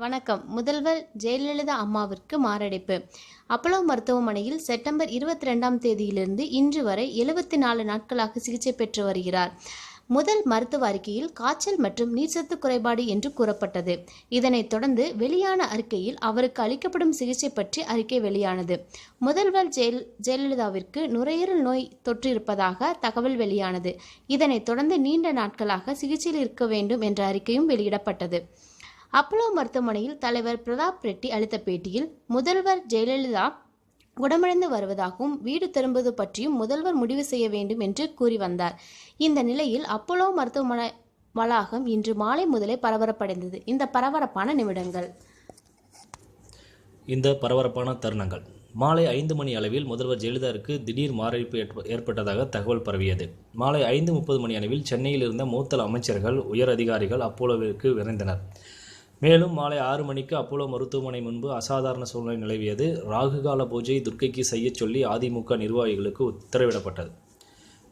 வணக்கம். முதல்வர் ஜெயலலிதா அம்மாவிற்கு மாரடைப்பு. அப்பலோ மருத்துவமனையில் செப்டம்பர் இருபத்தி ரெண்டாம் தேதியிலிருந்து இன்று வரை எழுபத்தி நாலு நாட்களாக சிகிச்சை பெற்று வருகிறார். முதல் மருத்துவ அறிக்கையில் காய்ச்சல் மற்றும் நீர்ச்சத்து குறைபாடு என்று கூறப்பட்டது. இதனைத் தொடர்ந்து வெளியான அறிக்கையில் அவருக்கு அளிக்கப்படும் சிகிச்சை பற்றி அறிக்கை வெளியானது. முதல்வர் ஜெயல் ஜெயலலிதாவிற்கு நுரையீரல் நோய் தொற்றிருப்பதாக தகவல் வெளியானது. இதனைத் தொடர்ந்து நீண்ட நாட்களாக சிகிச்சையில் இருக்க வேண்டும் என்ற அறிக்கையும் வெளியிடப்பட்டது. அப்போலோ மருத்துவமனையில் தலைவர் பிரதாப் ரெட்டி அளித்த பேட்டியில் முதல்வர் ஜெயலலிதா குணமடைந்து வருவதாகவும் வீடு திரும்புவது பற்றியும் முதல்வர் முடிவு செய்ய வேண்டும் என்று கூறி வந்தார். இந்த நிலையில் அப்போலோ மருத்துவமனை வளாகம் இன்று மாலை முதலே பரபரப்படைந்தது. இந்த பரபரப்பான நிமிடங்கள். இந்த பரபரப்பான தருணங்கள். மாலை ஐந்து மணி அளவில் முதல்வர் ஜெயலலிதாவுக்கு திடீர் மாரடைப்பு ஏற்ப- ஏற்பட்டதாக தகவல் பரவியது. மாலை ஐந்து முப்பது மணி அளவில் சென்னையில் இருந்த மூத்த அமைச்சர்கள் உயர் அதிகாரிகள் அப்போலோவிற்கு விரைந்தனர். மேலும் மாலை ஆறு மணிக்கு அப்போலோ மருத்துவமனை முன்பு அசாதாரண சூழ்நிலை நிலவியது. ராகுகால பூஜை துர்க்கைக்கு செய்யச் சொல்லி அதிமுக நிர்வாகிகளுக்கு உத்தரவிடப்பட்டது.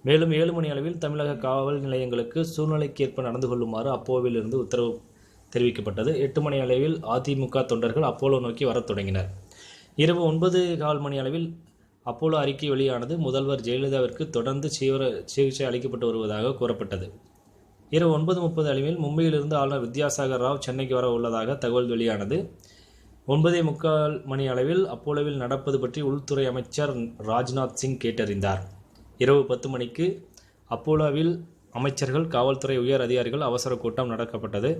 மேலும் ஏழு மணி அளவில் தமிழக காவல் நிலையங்களுக்கு சூழ்நிலைக்கேற்ப நடந்து கொள்ளுமாறு அப்போவிலிருந்து உத்தரவு தெரிவிக்கப்பட்டது. எட்டு மணி அளவில் அதிமுக தொண்டர்கள் அப்போலோ நோக்கி வரத் தொடங்கினர். இரவு ஒன்பது கால் மணி அளவில் அப்போலோ அறிக்கை வெளியானது. முதல்வர் ஜெயலலிதாவிற்கு தொடர்ந்து தீவிர சிகிச்சை அளிக்கப்பட்டு வருவதாக கூறப்பட்டது. இரவு ஒன்பது முப்பது அளவில் மும்பையிலிருந்து ஆளுநர் வித்யாசாகர் ராவ் சென்னைக்கு வர உள்ளதாக தகவல் வெளியானது. ஒன்பதே முக்கால் மணி அளவில் அப்போலோவில் நடப்பது பற்றி உள்துறை அமைச்சர் ராஜ்நாத் சிங் கேட்டறிந்தார். இரவு பத்து மணிக்கு அப்போலோவில் அமைச்சர்கள் காவல்துறை உயர் அதிகாரிகள் அவசர கூட்டம் நடக்கப்பட்டது.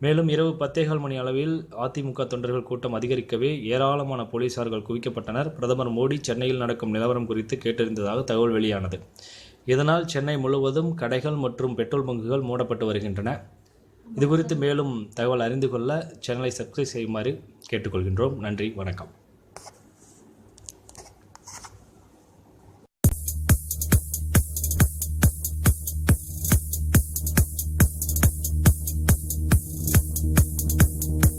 மேலும் இரவு பத்தேகால் மணி அளவில் அதிமுக தொண்டர்கள் கூட்டம் அதிகரிக்கவே ஏராளமான போலீசார்கள் குவிக்கப்பட்டனர். பிரதமர் மோடி சென்னையில் நடக்கும் நிலவரம் குறித்து கேட்டறிந்ததாக தகவல் வெளியானது. இதனால் சென்னை முழுவதும் கடைகள் மற்றும் பெட்ரோல் பங்குகள் மூடப்பட்டு வருகின்றன. இது குறித்து மேலும் தகவல் அறிந்து கொள்ள சேனலை சப்ஸ்கிரைப் செய்யுமாறு கேட்டுக்கொள்கின்றோம். நன்றி வணக்கம்.